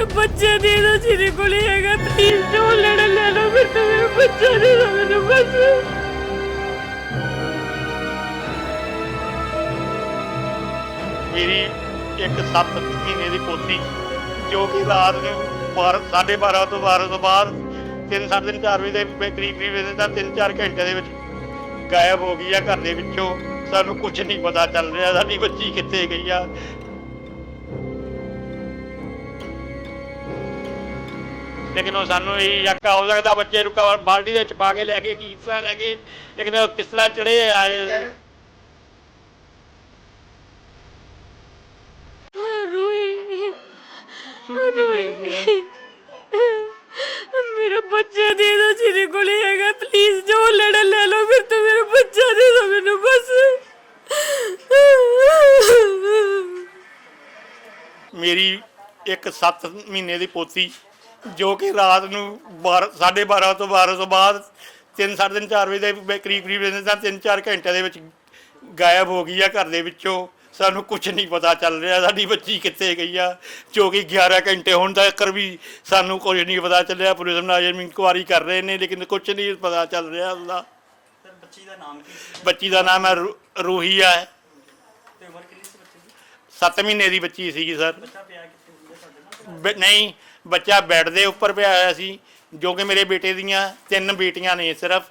ਮੇਰੇ ਬੱਚੇ ਦੇ ਦੋ ਜਿਹਦੇ ਕੋਲ ਹੈਗਾ। ਪਲੀਜ਼ ਜੋ ਲੈਣਾ ਲੈ ਲਓ ਫਿਰ ਤਾਂ ਮੇਰੇ ਬੱਚੇ ਦੇ ਦੋ ਮੈਨੂੰ ਬਸ। ਮੇਰੀ ਇੱਕ 7 ਮਹੀਨੇ ਦੀ ਪੋਤੀ, ਜੋ ਕਿ ਰਾਤ ਨੂੰ 12 12:30 ਤੋਂ 12 ਤੋਂ ਬਾਅਦ 3 3:30 4 ਵਜੇ ਦੇ ਕਰੀਬ ਕਰੀਬ ਇਹਦੇ ਤਾਂ 3-4 ਘੰਟੇ ਦੇ ਵਿੱਚ ਗਾਇਬ ਹੋ ਗਈ ਆ ਘਰ ਦੇ ਵਿੱਚੋਂ। ਸਾਨੂੰ ਕੁਝ ਨਹੀਂ ਪਤਾ ਚੱਲ ਰਿਹਾ, ਸਾਡੀ ਬੱਚੀ ਕਿੱਥੇ ਗਈ ਆ ਲੇਕਿਨ ਉਹ ਸਾਨੂੰ ਇਹ ਯੱਕਾ ਹੋ ਸਕਦਾ ਬੱਚੇ ਨੂੰ ਕਵਰ ਬਾਲਟੀ ਦੇ ਵਿੱਚ ਪਾ ਕੇ ਲੈ ਕੇ ਕੀ ਹਿੱਸਾ ਲੈ ਕੇ ਲੇਕਿਨ ਉਹ ਕਿਸ ਤਰ੍ਹਾਂ ਚੜੇ ਆਏ ਰੋਈ ਰੋਈ। ਮੇਰਾ ਬੱਚਾ ਦੇ ਦੋ ਜਿਹਦੇ ਕੋਲ ਹੈਗਾ ਪਲੀਜ਼ ਜੋ ਲੈਣਾ ਲੈ ਲਓ ਫਿਰ ਤਾਂ ਮੇਰਾ ਬੱਚਾ ਦੇ ਦੋ ਮੈਨੂੰ ਬਸ। ਮੇਰੀ ਇੱਕ 7 ਮਹੀਨੇ ਦੀ ਪੋਤੀ ਜੋ ਕਿ ਰਾਤ ਨੂੰ 12 12:30 ਤੋਂ 12 ਤੋਂ ਬਾਅਦ 3 3:30 4 ਵਜੇ ਦੇ ਕਰੀਬ ਕਰੀਬ ਇਹਦੇ ਤਾਂ 3-4 ਘੰਟੇ ਦੇ ਵਿੱਚ ਗਾਇਬ ਹੋ ਗਈ ਆ ਘਰ ਦੇ ਵਿੱਚੋਂ। ਸਾਨੂੰ ਕੁਝ ਨਹੀਂ ਪਤਾ ਚੱਲ ਰਿਹਾ। ਸਾਡੀ ਬੱਚੀ ਕਿੱਥੇ ਗਈ ਆ? ਜੋ ਕਿ 11 ਘੰਟੇ ਹੁਣ ਤੱਕ ਵੀ ਸਾਨੂੰ ਕੁਝ ਨਹੀਂ ਪਤਾ ਚੱਲਿਆ। ਪੁਲਿਸ ਮੁਲਾਜ਼ਮ ਇਨਕੁਆਰੀ ਕਰ ਰਹੇ ਨੇ ਲੇਕਿਨ ਕੁਝ ਨਹੀਂ ਪਤਾ ਚੱਲ ਰਿਹਾ ਉਹਦਾ। ਬੱਚੀ ਦਾ ਨਾਮ ਕੀ ਸੀ? ਬੱਚੀ ਦਾ ਨਾਮ ਹੈ ਰੂਹੀਆ ਹੈ ਤੇ ਉਮਰ ਕਿੰਨੀ ਸੀ ਬੱਚੇ ਦੀ? 7 ਮਹੀਨੇ ਦੀ ਬੱਚੀ ਸੀਗੀ ਸਰ। ਬੱਚਾ ਪਿਆ ਕਿੱਥੇ ਨਹੀਂ ਬੱਚਾ ਬੈੱਡ ਦੇ ਉੱਪਰ ਪਿਆ ਹੋਇਆ ਸੀ, ਜੋ ਕਿ ਮੇਰੇ ਬੇਟੇ ਦੀਆਂ ਤਿੰਨ ਬੇਟੀਆਂ ਨੇ ਸਿਰਫ।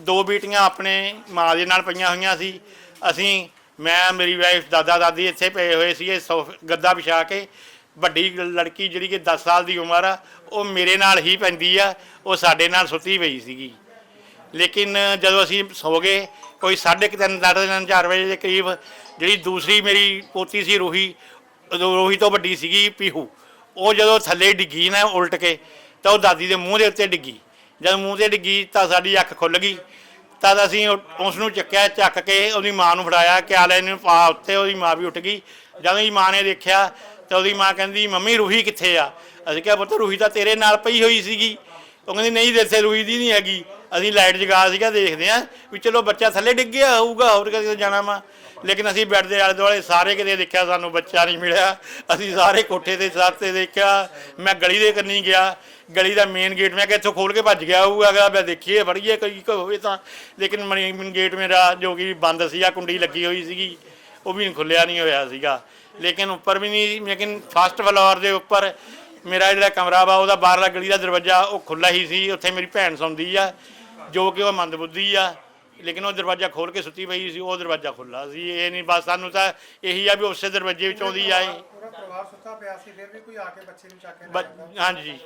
ਦੋ ਬੇਟੀਆਂ ਆਪਣੇ ਮਾਂ ਦੇ ਨਾਲ ਪਈਆਂ ਹੋਈਆਂ ਸੀ। ਅਸੀਂ, ਮੈਂ, ਮੇਰੀ ਵਾਈਫ ਦਾਦਾ, ਦਾਦੀ ਇੱਥੇ ਪਏ ਹੋਏ ਸੀਗੇ ਸੋਫ- ਗੱਦਾ ਵਿਛਾ ਕੇ। ਵੱਡੀ ਲੜਕੀ ਜਿਹੜੀ ਕਿ 10 ਸਾਲ ਦੀ ਉਮਰ ਆ, ਉਹ ਮੇਰੇ ਨਾਲ ਹੀ ਪੈਂਦੀ ਆ, ਉਹ ਸਾਡੇ ਨਾਲ ਸੁੱਤੀ ਪਈ ਸੀਗੀ। ਲੇਕਿਨ ਜਦੋਂ ਅਸੀਂ ਸੋ ਗਏ, ਕੋਈ 3:30 ਤਿੰਨ ਚਾਰ ਵਜੇ ਦੇ ਕਰੀਬ, ਜਿਹੜੀ ਦੂਸਰੀ ਮੇਰੀ ਪੋਤੀ ਸੀ ਰੋਹੀ ਉਦੋਂ ਰੋਹੀ ਤੋਂ ਵੱਡੀ ਸੀਗੀ ਪੀਹੂ। ਉਹ ਜਦੋਂ ਥੱਲੇ ਡਿੱਗੀ ਨਾ ਉਲਟ ਕੇ, ਤਾਂ ਉਹ ਦਾਦੀ ਦੇ ਮੂੰਹ ਦੇ ਉੱਤੇ ਡਿੱਗੀ। ਜਦ ਮੂੰਹ ਤੇ ਡਿੱਗੀ, ਤਾਂ ਸਾਡੀ ਅੱਖ ਖੁੱਲ ਗਈ। ਤਦ ਅਸੀਂ ਉਸ ਨੂੰ ਚੱਕਿਆ, ਚੱਕ ਕੇ ਉਹਦੀ ਮਾਂ ਨੂੰ ਫੜਾਇਆ ਕਿ ਆਲੇ ਨੂੰ ਪਾ ਉੱਤੇ ਉਹਦੀ ਮਾਂ ਵੀ ਉੱਠ ਗਈ। ਜਦੋਂ ਉਹਦੀ ਮਾਂ ਨੇ ਦੇਖਿਆ, ਤਾਂ ਉਹਦੀ ਮਾਂ ਕਹਿੰਦੀ, ਮੰਮੀ, ਰੂਹੀ ਕਿੱਥੇ ਆ? ਅਸੀਂ ਕਿਹਾ, ਪੁੱਤ, ਰੂਹੀ ਤਾਂ ਤੇਰੇ ਨਾਲ ਪਈ ਹੋਈ ਸੀਗੀ। ਉਹ ਕਹਿੰਦੀ, ਨਹੀਂ ਦੇਖੇ ਰੂਹੀ ਦੀ ਨਹੀਂ ਹੈਗੀ। ਅਸੀਂ ਲਾਈਟ ਜਗਾ ਸੀਗਾ, ਦੇਖਦੇ ਆ ਵੀ ਚਲੋ ਬੱਚਾ ਥੱਲੇ ਡਿੱਗ ਗਿਆ ਹੋਊਗਾ, ਹੋਰ ਕਿਤੇ ਜਾਣਾ ਵਾ ਲੇਕਿਨ ਅਸੀਂ ਬੈੱਡ ਦੇ ਆਲੇ ਦੁਆਲੇ ਸਾਰੇ ਕਿਤੇ ਦੇਖਿਆ, ਸਾਨੂੰ ਬੱਚਾ ਨਹੀਂ ਮਿਲਿਆ। ਅਸੀਂ ਸਾਰੇ ਕੋਠੇ ਤੇ ਛੱਤ ਤੇ ਦੇਖਿਆ। ਮੈਂ ਗਲੀ ਦੇ ਕੰਨੀ ਗਿਆ। ਗਲੀ ਦਾ ਮੇਨ ਗੇਟ ਮੈਂ ਕਿਹਾ, ਇੱਥੋਂ ਖੋਲ ਕੇ ਭੱਜ ਗਿਆ ਹੋਊਗਾ। ਅਗਰ ਮੈਂ ਦੇਖੀਏ ਫੜੀਏ ਕੋਈ ਕੋਈ ਹੋਵੇ ਤਾਂ। ਲੇਕਿਨ ਮੇਨ ਗੇਟ ਮੇਰਾ ਜੋ ਕਿ ਬੰਦ ਸੀਗਾ ਕੁੰਡੀ ਲੱਗੀ ਹੋਈ ਸੀਗੀ, ਉਹ ਵੀ ਖੁੱਲਿਆ ਨਹੀਂ ਹੋਇਆ ਸੀਗਾ। ਲੇਕਿਨ ਉੱਪਰ ਵੀ ਨਹੀਂ, ਲੇਕਿਨ ਫਸਟ ਫਲੋਰ ਦੇ ਉੱਪਰ ਮੇਰਾ ਜਿਹੜਾ ਕਮਰਾ ਵਾ, ਉਹਦਾ ਬਾਹਰਲਾ ਗਲੀ ਦਾ ਦਰਵਾਜ਼ਾ ਉਹ ਖੁੱਲਾ ਹੀ ਸੀ। ਉੱਥੇ ਮੇਰੀ ਭੈਣ ਸੌਂਦੀ ਆ, ਜੋ ਕਿ ਉਹ ਮੰਦਬੁੱਧੀ ਆ। ਲੇਕਿਨ ਉਹ ਦਰਵਾਜ਼ਾ ਖੋਲ ਕੇ ਸੁੱਤੀ ਪਈ ਸੀ ਉਹ ਦਰਵਾਜ਼ਾ ਖੁੱਲਾ ਸੀ। ਇਹ ਨਹੀਂ ਬਸ ਸਾਨੂੰ ਤਾਂ ਇਹੀ ਆ ਵੀ ਉਸੇ ਦਰਵਾਜ਼ੇ ਵਿੱਚੋਂ ਦੀ ਆਏ। ਪੂਰਾ ਪਰਿਵਾਰ ਸੁੱਤਾ ਪਿਆ ਸੀ ਫਿਰ ਵੀ ਕੋਈ ਆ ਕੇ ਬੱਚੇ ਨੂੰ ਚੱਕ ਕੇ ਲੈ ਬ- ਜਾਂਦਾ। ਹਾਂਜੀ।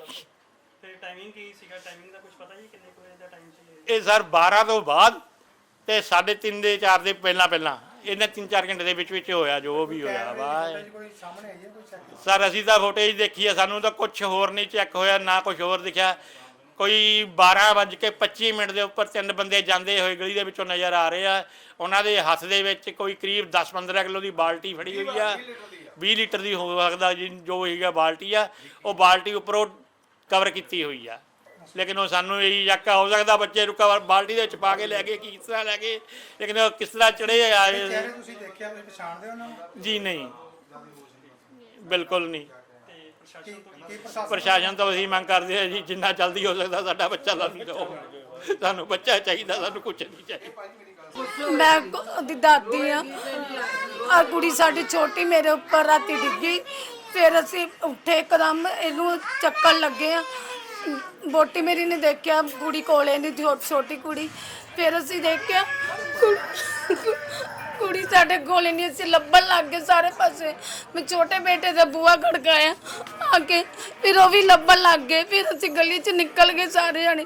ਤੇ ਟਾਈਮਿੰਗ ਕੀ ਸੀਗਾ? ਟਾਈਮਿੰਗ ਦਾ ਕੁਝ ਪਤਾ ਜੀ ਕਿੰਨੇ ਕੁ ਵਜੇ ਦਾ ਟਾਈਮ ਸੀ ਇਹ? ਸਰ 12 ਤੋਂ ਬਾਅਦ ਤੇ 3:30 ਦੇ 4 ਦੇ ਪਹਿਲਾਂ ਪਹਿਲਾਂ। ਇਹਨੇ 3-4 ਘੰਟੇ ਦੇ ਵਿੱਚ ਵਿੱਚ ਹੋਇਆ ਜੋ ਵੀ ਹੋਇਆ ਕੈਮਰੇ ਦੀ ਵਾ footage ਕੋਈ ਸਾਹਮਣੇ ਆਈ ਹੈ ਕੋਈ ਚੈੱਕ ਸਰ ਅਸੀਂ ਤਾਂ ਫੁਟੇਜ ਦੇਖੀ ਆ ਸਾਨੂੰ ਤਾਂ ਕੁਝ ਹੋਰ ਨਹੀਂ ਚੈੱਕ ਹੋਇਆ ਨਾ ਕੁਝ ਹੋਰ ਦਿਖਿਆ। ਕੋਈ 12:25 ਮਿੰਟ ਦੇ ਉੱਪਰ ਤਿੰਨ ਬੰਦੇ ਜਾਂਦੇ ਹੋਏ ਗਲੀ ਦੇ ਵਿੱਚੋਂ ਨਜ਼ਰ ਆ ਰਹੇ ਆ। ਉਹਨਾਂ ਦੇ ਹੱਥ ਦੇ ਵਿੱਚ ਕੋਈ ਕਰੀਬ 10-15 ਕਿਲੋ ਦੀ ਬਾਲਟੀ ਫੜੀ ਹੋਈ ਆ। 20 ਲੀਟਰ ਦੀ ਹੋ ਸਕਦਾ ਜੀ ਜੋ ਹੈਗਾ ਬਾਲਟੀ ਆ। ਉਹ ਬਾਲਟੀ ਉੱਪਰੋਂ ਕਵਰ ਕੀਤੀ ਹੋਈ ਆ। ਲੇਕਿਨ ਉਹ ਸਾਨੂੰ ਇਹ ਯੱਕਾ ਹੋ ਸਕਦਾ ਬੱਚੇ ਨੂੰ ਕਵਰ ਬਾਲਟੀ ਦੇ ਵਿੱਚ ਪਾ ਕੇ ਲੈ ਕੇ ਕੀ ਕਿਸ ਤਰ੍ਹਾਂ ਲੈ ਕੇ ਲੇਕਿਨ ਉਹ ਕਿਸ ਤਰ੍ਹਾਂ ਚੜੇ ਆਏ ਤੁਸੀਂ ਦੇਖਿਆ ਤੁਸੀਂ ਪਛਾਣਦੇ ਹੋ ਉਹਨਾਂ ਨੂੰ? ਜੀ ਨਹੀਂ। ਬਿਲਕੁਲ ਨਹੀਂ। ਪ੍ਰਸ਼ਾਸਨ ਤੋਂ ਅਸੀਂ ਮੰਗ ਕਰਦੇ ਹਾਂ ਜੀ ਜਿੰਨਾ ਜਲਦੀ ਹੋ ਸਕਦਾ ਸਾਡਾ ਬੱਚਾ ਸਾਨੂੰ ਦਿਓ। ਸਾਨੂੰ ਬੱਚਾ ਚਾਹੀਦਾ ਸਾਨੂੰ ਕੁਝ ਨਹੀਂ ਚਾਹੀਦਾ। ਮੈਂ ਕ- ਉਹਦੀ ਦਾਦੀ ਆ। ਆ ਕੁੜੀ ਸਾਡੀ ਛੋਟੀ ਮੇਰੇ ਉੱਪਰ ਰਾਤੀ ਡਿੱਗੀ। ਫਿਰ ਅਸੀਂ ਉੱਠੇ ਇੱਕਦਮ ਇਹਨੂੰ ਚੱਕਣ ਲੱਗੇ ਆ। ਬੋਟੀ ਮੇਰੀ ਨੇ ਦੇਖਿਆ ਕੁੜੀ ਕੋਲੇ ਨਹੀਂ ਛੋਟੀ ਕੁੜੀ। ਫਿਰ ਅਸੀਂ ਦੇਖਿਆ ਸਾਡੇ ਕੋਲੇ ਨਹੀਂ ਅਸੀਂ ਲੱਭਣ ਲੱਗ ਗਏ ਸਾਰੇ ਪਾਸੇ। ਮੈਂ ਛੋਟੇ ਬੇਟੇ ਦਾ ਬੂਆ ਖੜਕਾਇਆ ਆ ਕੇ ਫਿਰ ਉਹ ਵੀ ਲੱਭਣ ਲੱਗ ਗਏ। ਫਿਰ ਅਸੀਂ ਗਲੀ 'ਚ ਨਿਕਲ ਗਏ ਸਾਰੇ ਜਣੇ।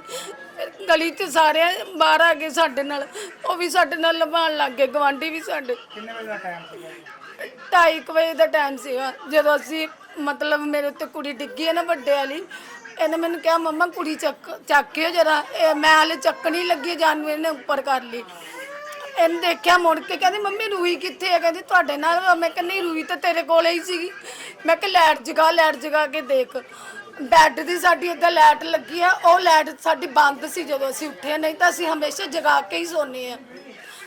ਫਿਰ ਗਲੀ 'ਚ ਸਾਰੇ ਬਾਹਰ ਆ ਗਏ ਸਾਡੇ ਨਾਲ। ਉਹ ਵੀ ਸਾਡੇ ਨਾਲ ਲਭਾਣ ਲੱਗ ਗਏ ਗਵਾਂਢੀ ਵੀ ਸਾਡੇ। ਕਿੰਨੇ ਵਜੇ ਦਾ ਟਾਈਮ ਸੀਗਾ ਜੀ? ਢਾਈ ਕੁ ਵਜੇ ਦਾ ਟਾਈਮ ਸੀਗਾ। ਜਦੋਂ ਅਸੀਂ ਮਤਲਬ ਮੇਰੇ ਉੱਤੇ ਕੁੜੀ ਡਿੱਗੀ ਹੈ ਨਾ ਵੱਡੇ ਵਾਲੀ ਇਹਨੇ ਮੈਨੂੰ ਕਿਹਾ ਮੰਮਾ ਕੁੜੀ ਚੱਕ ਚੱਕਿਓ ਜਰਾ। ਮੈਂ ਹਾਲੇ ਚੱਕਣੀ ਲੱਗੀ ਜਾਨੂ ਇਹਨੇ ਉੱਪਰ ਕਰ ਲਈ। ਇਹਨੇ ਦੇਖਿਆ ਮੁੜ ਕੇ ਕਹਿੰਦੀ ਮੰਮੀ ਰੂਹੀ ਕਿੱਥੇ ਹੈ ਕਹਿੰਦੀ ਤੁਹਾਡੇ ਨਾਲ ਵਾ। ਮੈਂ ਕਹਿੰਦੀ ਰੂਹੀ ਤਾਂ ਤੇਰੇ ਕੋਲੇ ਹੀ ਸੀਗੀ। ਮੈਂ ਕਿ ਲਾਈਟ ਜਗਾ ਲਾਈਟ ਜਗਾ ਕੇ ਦੇਖ। ਬੈੱਡ ਦੀ ਸਾਡੀ ਅੱਗੇ ਲਾਈਟ ਲੱਗੀ ਆ ਉਹ ਲਾਈਟ ਸਾਡੀ ਬੰਦ ਸੀ ਜਦੋਂ ਅਸੀਂ ਉੱਠੇ ਨਹੀਂ ਤਾਂ ਅਸੀਂ ਹਮੇਸ਼ਾ ਜਗਾ ਕੇ ਹੀ ਸੋਨੇ ਆ।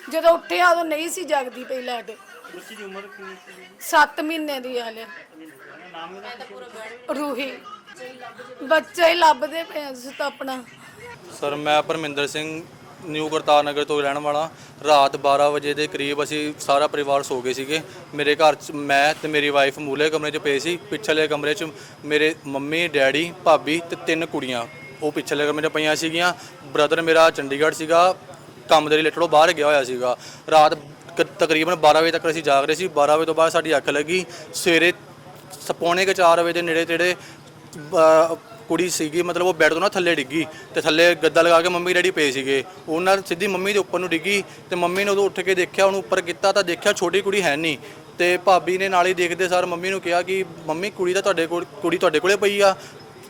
ਜਦੋਂ ਉੱਠੇ ਆ ਉਦੋਂ ਨਹੀਂ ਸੀ ਜਗਦੀ ਪਈ ਲਾਈਟ। ਬੱਚੀ ਦੀ ਉਮਰ ਕਿੰਨੀ ਸੀ? 7 ਮਹੀਨੇ ਦੀ ਹਾਲੇ। ਨਾਮ ਰੂਹੀ। ਬੱਚਾ ਹੀ ਲੱਭਦੇ ਪਏ ਅਸੀਂ ਤਾਂ ਆਪਣਾ। ਸਰ ਮੈਂ ਪਰਮਿੰਦਰ ਸਿੰਘ ਨਿਊ ਕਰਤਾਰ ਨਗਰ ਤੋਂ ਰਹਿਣ ਵਾਲਾ। ਰਾਤ 12 ਵਜੇ ਦੇ ਕਰੀਬ ਅਸੀਂ ਸਾਰਾ ਪਰਿਵਾਰ ਸੋ ਗਏ ਸੀਗੇ। ਮੇਰੇ ਘਰ 'ਚ ਮੈਂ ਤੇ ਮੇਰੀ ਵਾਈਫ ਮੂਲੇ ਕਮਰੇ 'ਚ ਪਏ ਸੀ। ਪਿਛਲੇ ਕਮਰੇ 'ਚ ਮੇਰੇ ਮੰਮੀ, ਡੈਡੀ, ਭਾਬੀ ਤੇ ਤਿੰਨ ਕੁੜੀਆਂ। ਉਹ ਪਿਛਲੇ ਕਮਰੇ 'ਚ ਪਈਆਂ ਸੀਗੀਆਂ। ਬ੍ਰਦਰ ਮੇਰਾ ਚੰਡੀਗੜ੍ਹ ਸੀਗਾ। ਕੰਮ ਦੇ ਰਿਲੇਟਡ ਉਹ ਬਾਹਰ ਗਿਆ ਹੋਇਆ ਸੀਗਾ। ਰਾਤ ਕ- ਤਕਰੀਬਨ 12 ਵਜੇ ਤੱਕ ਅਸੀਂ ਜਾਗ ਰਹੇ ਸੀ। 12 ਵਜੇ ਤੋਂ ਬਾਅਦ ਸਾਡੀ ਅੱਖ ਲੱਗੀ। ਸਵੇਰੇ ਸ- ਪੌਣੇ ਕੁ 4 ਵਜੇ ਦੇ ਨੇੜੇ ਤੇੜੇ ਬ- ਕੁੜੀ ਸੀਗੀ, ਮਤਲਬ ਉਹ ਬੈੱਡ ਤੋਂ ਨਾ ਥੱਲੇ ਡਿੱਗੀ ਤੇ ਥੱਲੇ ਗੱਦਾ ਲਗਾ ਕੇ ਮੰਮੀ ਡੈਡੀ ਪਏ ਸੀਗੇ। ਉਹਨਾਂ ਸਿੱਧੀ ਮੰਮੀ ਦੇ ਉੱਪਰ ਨੂੰ ਡਿੱਗੀ ਤੇ ਮੰਮੀ ਨੇ ਉਦੋਂ ਉੱਠ ਕੇ ਦੇਖਿਆ, ਉਹਨੂੰ ਉੱਪਰ ਕੀਤਾ ਤਾਂ ਦੇਖਿਆ ਛੋਟੀ ਕੁੜੀ ਹੈ ਨਹੀਂ। ਤੇ ਭਾਬੀ ਨੇ ਨਾਲ ਹੀ ਦੇਖਦੇ ਸਾਰ ਮੰਮੀ ਨੂੰ ਕਿਹਾ ਕਿ, ਮੰਮੀ, ਕੁੜੀ ਤਾਂ ਤੁਹਾਡੇ ਕੋਲ, ਕੁੜੀ ਤੁਹਾਡੇ ਕੋਲੇ ਪਈ ਆ।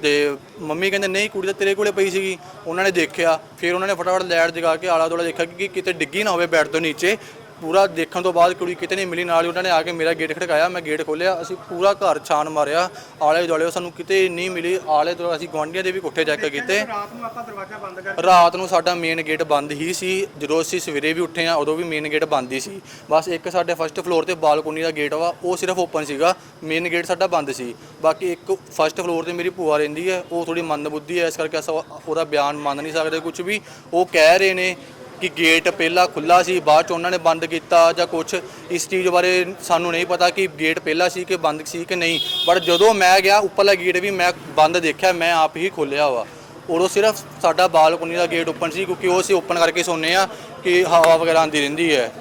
ਤੇ ਮੰਮੀ ਕਹਿੰਦੇ, ਨਹੀਂ, ਕੁੜੀ ਤਾਂ ਤੇਰੇ ਕੋਲੇ ਪਈ ਸੀਗੀ। ਉਹਨਾਂ ਨੇ ਦੇਖਿਆ, ਫਿਰ ਉਹਨਾਂ ਨੇ ਫਟਾਫਟ ਲੈਟ ਜਗਾ ਕੇ ਆਲਾ ਦੁਆਲਾ ਦੇਖਿਆ ਕਿ ਕਿਤੇ ਡਿੱਗੀ ਨਾ ਹੋਵੇ ਬੈੱਡ ਤੋਂ ਨੀਚੇ। ਪੂਰਾ ਦੇਖਣ ਤੋਂ ਬਾਅਦ ਕੁੜੀ ਕਿਤੇ ਨਹੀਂ ਮਿਲੀ ਨਾਲ ਹੀ ਉਹਨਾਂ ਨੇ ਆ ਕੇ ਮੇਰਾ ਗੇਟ ਖੜਕਾਇਆ ਮੈਂ ਗੇਟ ਖੋਲ੍ਹਿਆ ਅਸੀਂ ਪੂਰਾ ਘਰ ਛਾਨ ਮਾਰਿਆ ਆਲੇ ਦੁਆਲੇ ਸਾਨੂੰ ਕਿਤੇ ਨਹੀਂ ਮਿਲੀ ਆਲੇ ਦੁਆਲੇ ਅਸੀਂ ਗੁਆਂਢੀਆਂ ਦੇ ਵੀ ਕੋਠੇ ਚੈੱਕ ਕੀਤੇ। ਰਾਤ ਨੂੰ ਆਪਾਂ ਦਰਵਾਜ਼ਾ ਬੰਦ ਕਰ ਰਾਤ ਨੂੰ ਸਾਡਾ ਮੇਨ ਗੇਟ ਬੰਦ ਹੀ ਸੀ ਜਦੋਂ ਅਸੀਂ ਸਵੇਰੇ ਵੀ ਉੱਠੇ ਆ ਉਦੋਂ ਵੀ ਮੇਨ ਗੇਟ ਬੰਦ ਹੀ ਸੀ। ਬਸ ਇੱਕ ਸਾਡੇ ਫਸਟ ਫਲੋਰ ਤੇ ਬਾਲਕੋਨੀ ਦਾ ਗੇਟ ਵਾ ਉਹ ਸਿਰਫ ਓਪਨ ਸੀਗਾ ਮੇਨ ਗੇਟ ਸਾਡਾ ਬੰਦ ਸੀ। ਬਾਕੀ ਇੱਕ ਫਸਟ ਫਲੋਰ ਤੇ ਮੇਰੀ ਭੂਆ ਰਹਿੰਦੀ ਹੈ ਉਹ ਥੋੜੀ ਮੰਦਬੁੱਧੀ ਹੈ ਇਸ ਕਰਕੇ ਅਸਾਂ ਉਹਦਾ ਬਿਆਨ ਮੰਨ ਨਹੀਂ ਸਕਦੇ ਕੁਝ ਵੀ। ਉਹ ਕਹਿ ਰਹੇ ਨੇ ਕਿ ਗੇਟ ਪਹਿਲਾਂ ਖੁੱਲਾ ਸੀ, ਬਾਅਦ ਚ ਉਹਨਾਂ ਨੇ ਬੰਦ ਕੀਤਾ ਜਾਂ ਕੁਝ ਇਸ ਚੀਜ਼ ਬਾਰੇ ਸਾਨੂੰ ਨਹੀਂ ਪਤਾ ਕਿ ਗੇਟ ਪਹਿਲਾਂ ਸੀ ਕਿ ਬੰਦ ਸੀ ਕਿ ਨਹੀਂ। ਬਟ ਜਦੋਂ ਮੈਂ ਗਿਆ, ਉੱਪਰਲਾ ਗੇਟ ਵੀ ਮੈਂ ਬੰਦ ਦੇਖਿਆ, ਮੈਂ ਆਪ ਹੀ ਖੋਲ੍ਹਿਆ ਵਾ। ਉਦੋਂ ਸਿਰਫ ਸਾਡਾ ਬਾਲਕੋਨੀ ਦਾ ਗੇਟ ਓਪਨ ਸੀ, ਕਿਉਂਕਿ ਉਹ ਅਸੀਂ ਓਪਨ ਕਰਕੇ ਸੌਂਦੇ ਆ ਕਿ ਹਵਾ ਵਗੈਰਾ ਆਉਂਦੀ ਰਹਿੰਦੀ ਹੈ।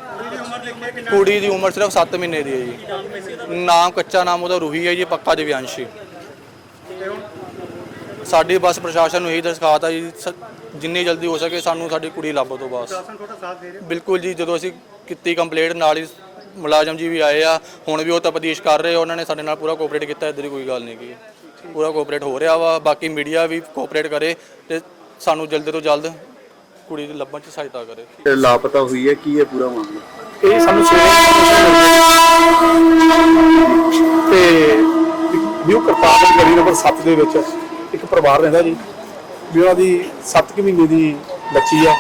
ਕੁੜੀ ਦੀ ਉਮਰ ਸਿਰਫ 7 ਮਹੀਨੇ ਦੀ ਹੈ ਜੀ। ਨਾਮ ਕੱਚਾ, ਨਾਮ ਉਹਦਾ ਰੂਹੀ ਹੈ ਜੀ, ਪੱਕਾ ਦਿਵਿਆਂਸ਼ੀ। ਸਾਡੀ ਬਸ ਪ੍ਰਸ਼ਾਸਨ ਨੂੰ ਇਹੀ ਦਰਖਾਸਤ ਹੈ ਜੀ, ਸ- ਜਿੰਨੀ ਜਲਦੀ ਹੋ ਸਕੇ ਸਾਨੂੰ ਸਾਡੀ ਕੁੜੀ ਲੱਭ ਤੋਂ ਬਸ। ਪ੍ਰਸ਼ਾਸਨ ਤੁਹਾਡਾ ਸਾਥ ਦੇ ਰਿਹਾ? ਬਿਲਕੁਲ ਜੀ ਜਦੋਂ ਅਸੀਂ ਕੀਤੀ ਕੰਪਲੇਂਟ ਨਾਲ ਹੀ ਮੁਲਾਜ਼ਮ ਜੀ ਵੀ ਆਏ ਆ ਹੁਣ ਵੀ ਉਹ ਤਪਦੀਸ਼ ਕਰ ਰਹੇ ਉਹਨਾਂ ਨੇ ਸਾਡੇ ਨਾਲ ਪੂਰਾ ਕੋਆਪਰੇਟ ਕੀਤਾ ਇੱਧਰ ਦੀ ਕੋਈ ਗੱਲ ਨਹੀਂ ਕੀ ਪੂਰਾ ਕੋਆਪਰੇਟ ਹੋ ਰਿਹਾ ਵਾ ਬਾਕੀ ਮੀਡੀਆ ਵੀ ਕੋਆਪਰੇਟ ਕਰੇ ਤੇ ਸਾਨੂੰ ਜਲਦ ਤੋਂ ਜਲਦ ਕੁੜੀ ਦੀ ਲੱਭਣ 'ਚ ਸਹਾਇਤਾ ਕਰੇ। ਲਾਪਤਾ ਹੋਈ ਹੈ ਕੀ ਹੈ ਪੂਰਾ ਮਾਮਲਾ? ਇਹ ਸਾਨੂੰ ਸਵੇਰੇ ਤੇ ਨਿਊ ਕਰਤਾਰ ਦੀ ਗਲੀ ਨੰਬਰ 7 ਦੇ ਵਿੱਚ ਇੱਕ ਪਰਿਵਾਰ ਰਹਿੰਦਾ ਜੀ। ਵੀ ਉਹਨਾਂ ਦੀ 7 ਕੁ ਮਹੀਨੇ ਦੀ ਬੱਚੀ ਆ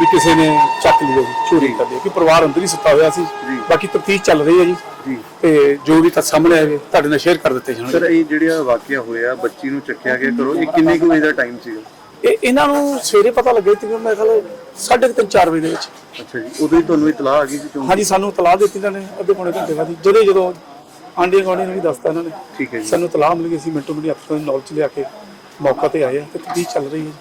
ਵੀ ਕਿਸੇ ਨੇ ਚੱਕ ਲਈ ਆ ਜੀ। ਚੋਰੀ ਕਰਦੇ ਕਿ ਪਰਿਵਾਰ ਅੰਦਰ ਹੀ ਸੁੱਤਾ ਹੋਇਆ ਸੀ। ਬਾਕੀ ਤਫਤੀਸ਼ ਚੱਲ ਰਹੀ ਹੈ ਜੀ। ਤੇ ਜੋ ਵੀ ਤਾਂ ਸਾਹਮਣੇ ਆਵੇ ਤੁਹਾਡੇ ਨਾਲ ਸ਼ੇਅਰ ਕਰ ਦਿੱਤੇ ਜਾਣਗੇ। ਸਰ ਇਹ ਜਿਹੜਾ ਵਾਕਿਆ ਹੋਇਆ ਬੱਚੀ ਨੂੰ ਚੱਕਿਆ ਗਿਆ ਕਰੋ ਇਹ ਕਿੰਨੇ ਕੁ ਵਜੇ ਦਾ ਟਾਈਮ ਸੀਗਾ? ਇਹ ਇਹਨਾਂ ਨੂੰ ਸਵੇਰੇ ਪਤਾ ਲੱਗਿਆ ਤੇ ਮੈਂ ਖਿਆਲ 3:30 4 ਵਜੇ ਦੇ ਵਿੱਚ। ਅੱਛਾ ਜੀ ਉਦੋਂ ਹੀ ਤੁਹਾਨੂੰ ਇਤਲਾਹ ਆ ਗਈ ਸੀ ਹਾਂਜੀ ਸਾਨੂੰ ਤਲਾਹ ਦਿੱਤੀ ਇਹਨਾਂ ਨੇ ਅੱਧੇ ਪੌਣੇ ਘੰਟੇ ਬਾਅਦ। ਜਦੋਂ ਜਦੋਂ ਆਂਡੀ ਗਵਾਂਡੀ ਨੂੰ ਵੀ ਦੱਸਤਾ ਇਹਨਾਂ ਨੇ ਠੀਕ ਹੈ ਜੀ। ਸਾਨੂੰ ਤਲਾਹ ਮਿਲ ਗਈ ਸੀ ਮਿੰਟੋ ਮਿੰਟ ਤੋਂ ਨੌਲੇਜ ਲਿਆ ਕੇ। ਮੌਕਾ ਤੇ ਆਏ ਆ ਤੇ ਤਫਤੀਸ਼ ਚੱਲ ਰਹੀ ਹੈ।